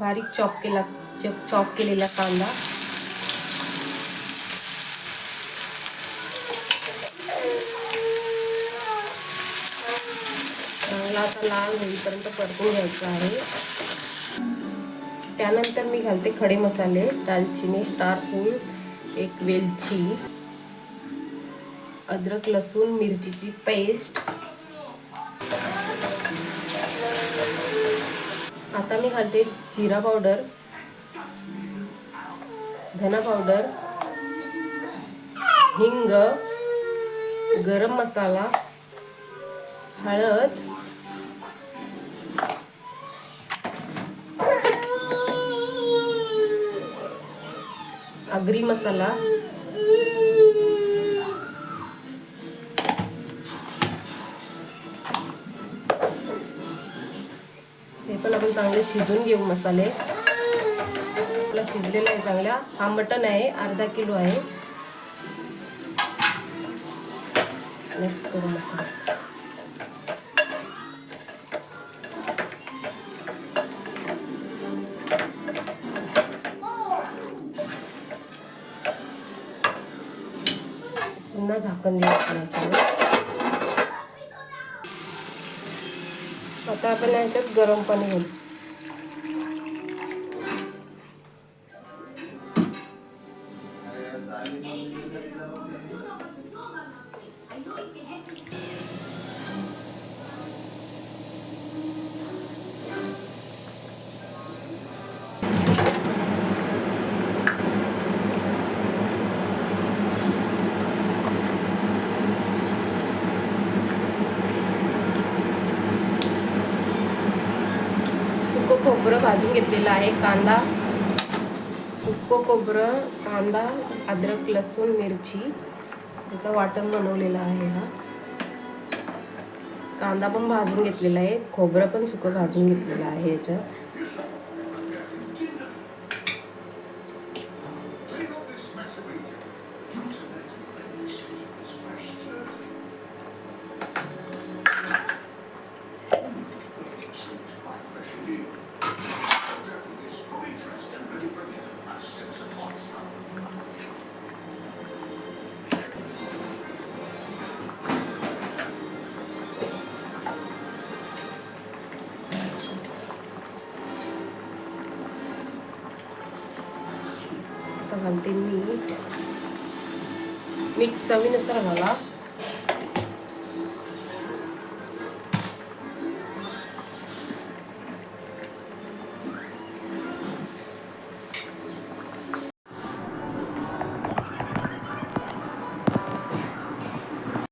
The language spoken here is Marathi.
बारीक चॉप केला चॉप केलेला कांदा. चांगला आता लाल होईपर्यंत परतून घ्यायचा आहे. त्यानंतर मी घालते खडे मसाले दालचिनी स्टारफूल एक वेलची अद्रक लसूण मिरचीची पेस्ट. आता मी घालते जिरा पावडर धना पावडर हिंग गरम मसाला हळद आगरी मसाला पण आपण चांगले शिजून घेऊ मसाले. आपला शिजलेला आहे चांगला. हा मटण आहे अर्धा किलो आहे. मिक्स करू मसाला. पुन्हा झाकण द्यायचं याच्यावर आता आपण याच्यात गरम पाणी घालू सुकं खोबरं भाजून घेतलेलं आहे. कांदा सुकं खोबरं कांदा अद्रक लसूण मिरची याचं वाटण बनवलेलं आहे हा. कांदा पण भाजून घेतलेला आहे. खोबरं पण सुकं भाजून घेतलेलं आहे याच्यात. आता घालते मीठ मीठ चवीनुसार घाला.